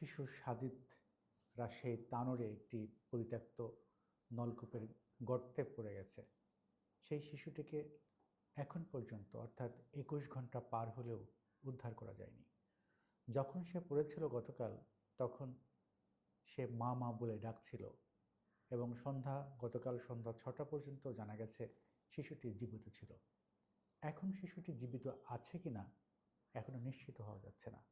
শিশু সাজিদ রাজশাহী তানোরে একটি পরিত্যক্ত নলকূপের গর্তে পড়ে গেছে। সেই শিশুটিকে এখন পর্যন্ত অর্থাৎ একুশ ঘণ্টা পার হলেও উদ্ধার করা যায়নি। যখন সে পড়েছিল গতকাল, তখন সে মা মা বলে ডাকছিল এবং সন্ধ্যা, গতকাল সন্ধ্যা ছটা পর্যন্ত জানা গেছে শিশুটি জীবিত ছিল। এখন শিশুটি জীবিত আছে কি না এখনও নিশ্চিত হওয়া যাচ্ছে না।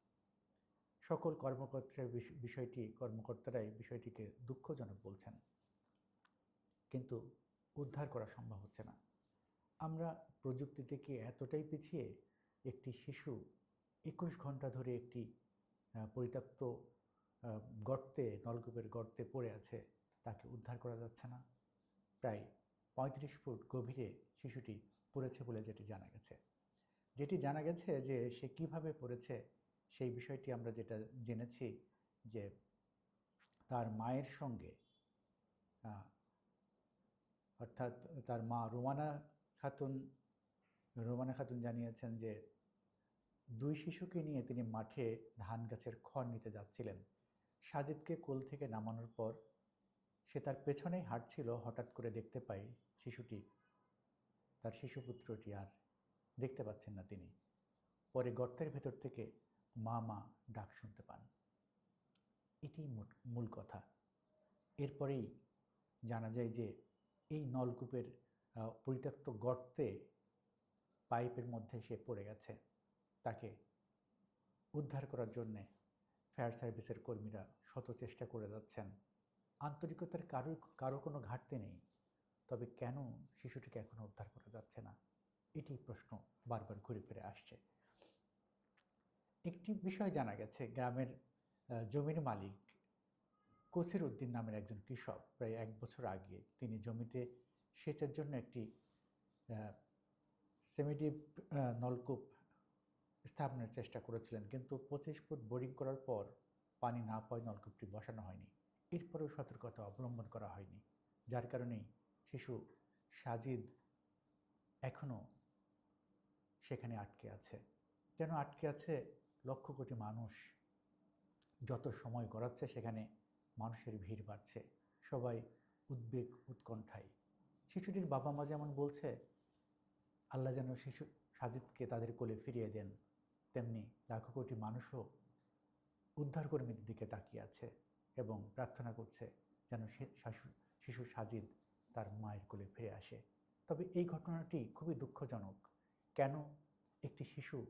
সকল কর্মকর্তার বিষ- বিষয়টি, কর্মকর্তারাই বিষয়টিকে দুঃখজনক বলছেন। কিন্তু উদ্ধার করা সম্ভব হচ্ছে না। আমরা প্রযুক্তি থেকে এতটাই পিছিয়ে একটি শিশু একুশ ঘণ্টা ধরে একটি পরিত্যক্ত গর্তে, নলকূপের গর্তে পড়ে আছে, তাকে উদ্ধার করা যাচ্ছে না। প্রায় পঁয়ত্রিশ ফুট গভীরে শিশুটি পড়েছে বলে যেটি জানা গেছে। যেটি জানা গেছে যে সে কীভাবে পড়েছে সেই বিষয়টি আমরা যেটা জেনেছি যে তার মায়ের সঙ্গে অর্থাৎ তার মা রোমানা খাতুন রোমানা খাতুন জানিয়েছেন যে দুই শিশুকে নিয়ে তিনি মাঠে ধান গাছের খড় নিতে যাচ্ছিলেন। সাজিদকে কোল থেকে নামানোর পর সে তার পেছনেই হাঁটছিল, হঠাৎ করে দেখতে পায় শিশুটি, তার শিশুপুত্রটি আর দেখতে পাচ্ছেন না তিনি। পরে গর্তের ভেতর থেকে মা মা ডাক শুনতে পান। এটি মূল- কথা। এরপরেই জানা যায় যে এই নলকূপের পরিত্যক্ত গর্তে পাইপের মধ্যে সে পড়ে গেছে। তাকে উদ্ধার করার জন্যে ফায়ার সার্ভিসের কর্মীরা শত চেষ্টা করে যাচ্ছেন। আন্তরিকতার কারও কারও কোনো ঘাটতি নেই। তবে কেন শিশুটিকে এখনও উদ্ধার করা যাচ্ছে না? এটি প্রশ্ন বারবার ঘুরে ফিরে আসছে। একটি বিষয় জানা গেছে, গ্রামের জমির মালিক কসির উদ্দিন নামের একজন কৃষক প্রায় এক বছর আগে তিনি জমিতে সেচের জন্য একটি সেমিডিপ নলকূপ স্থাপনের চেষ্টা করেছিলেন, কিন্তু পঁচিশ ফুট বোরিং করার পর পানি না পাওয়ায় নলকূপটি বসানো হয়নি। এরপরেও সতর্কতা অবলম্বন করা হয়নি, যার কারণেই শিশু সাজিদ এখনও সেখানে আটকে আছে। যেন আটকে আছে? লক্ষ কোটি মানুষ যত সময় গড়াচ্ছে, সেখানে মানুষের ভিড় বাড়ছে। সবাই উদ্বেগ উৎকণ্ঠায়। শিশুটির বাবা মা যেমন বলছে, আল্লাহ যেন শিশু সাজিদকে তাদের কোলে ফিরিয়ে দেন, তেমনি লাখো কোটি মানুষও উদ্ধার কর্মীদের দিকে তাকিয়ে আছে এবং প্রার্থনা করছে যেন শাশু- শিশু সাজিদ তার মায়ের কোলে ফিরে আসে। তবে এই ঘটনাটি খুবই দুঃখজনক। কেন একটি শিশু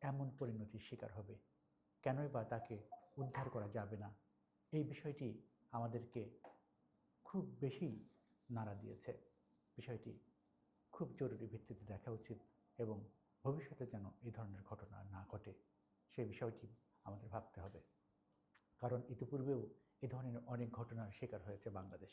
এমন পরিণতির শিকার হবে। কেনই বা তাকে উদ্ধার করা যাবে না? এই বিষয়টি আমাদেরকে খুব বেশি নাড়া দিয়েছে। বিষয়টি খুব জরুরি ভিত্তিতে দেখা উচিত এবং ভবিষ্যতে যেন এই ধরনের ঘটনা না ঘটে সেই বিষয়টি আমাদের ভাবতে হবে। কারণ ইতিপূর্বেও এ ধরনের অনেক ঘটনার শিকার হয়েছে বাংলাদেশ।